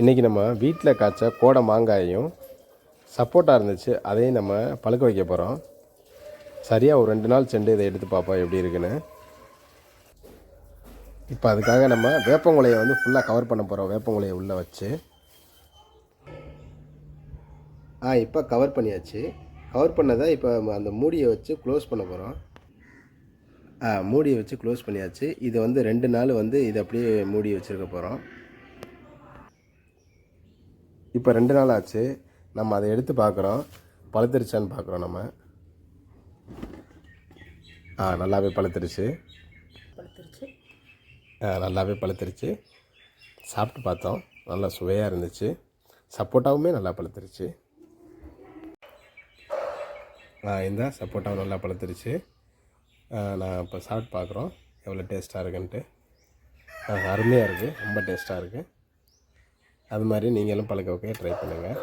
இன்றைக்கி நம்ம வீட்டில் காய்ச்ச கோடை மாங்காயையும் சப்போட்டா இருந்துச்சு அதையும் நம்ம பழுக்க வைக்க போகிறோம் சரியாக ஒரு ரெண்டு நாள் சென்று இதை எடுத்து பார்ப்போம் எப்படி இருக்குன்னு. இப்போ அதுக்காக நம்ம வேப்பங்குலையை வந்து ஃபுல்லாக கவர் பண்ண போகிறோம் வேப்பங்குலையை உள்ளே வச்சு. ஆ இப்போ கவர் பண்ணியாச்சு. கவர் பண்ணதை இப்போ அந்த மூடியை வச்சு க்ளோஸ் பண்ண போகிறோம் ஆ மூடியை வச்சு க்ளோஸ் பண்ணியாச்சு. இது வந்து ரெண்டு நாள் வந்து இதை அப்படியே மூடி வச்சுருக்க போகிறோம் இப்போ ரெண்டு நாள் ஆச்சு. நம்ம அதை எடுத்து பார்க்குறோம். பழுத்துருச்சான்னு பார்க்குறோம் நம்ம. ஆ நல்லாவே பழுத்துருச்சு. பழுத்துருச்சு. ஆ, நல்லாவே பழுத்துருச்சு. சாப்பிட்டு பார்த்தோம். நல்லா சுவையாக இருந்துச்சு. சப்போட்டாவுமே நல்லா பழுத்துருச்சு. ஆ இந்த சப்போட்டாவும் நல்லா பழுத்துருச்சு. நான் இப்போ சாப்பிட்டு பார்க்குறோம். எவ்வளோ டேஸ்ட்டாக இருக்குன்ட்டு. அருமையாக இருக்குது ரொம்ப டேஸ்ட்டாக இருக்குது அது மாதிரி நீங்களும் பழக்க வைக்க ட்ரை பண்ணுங்கள்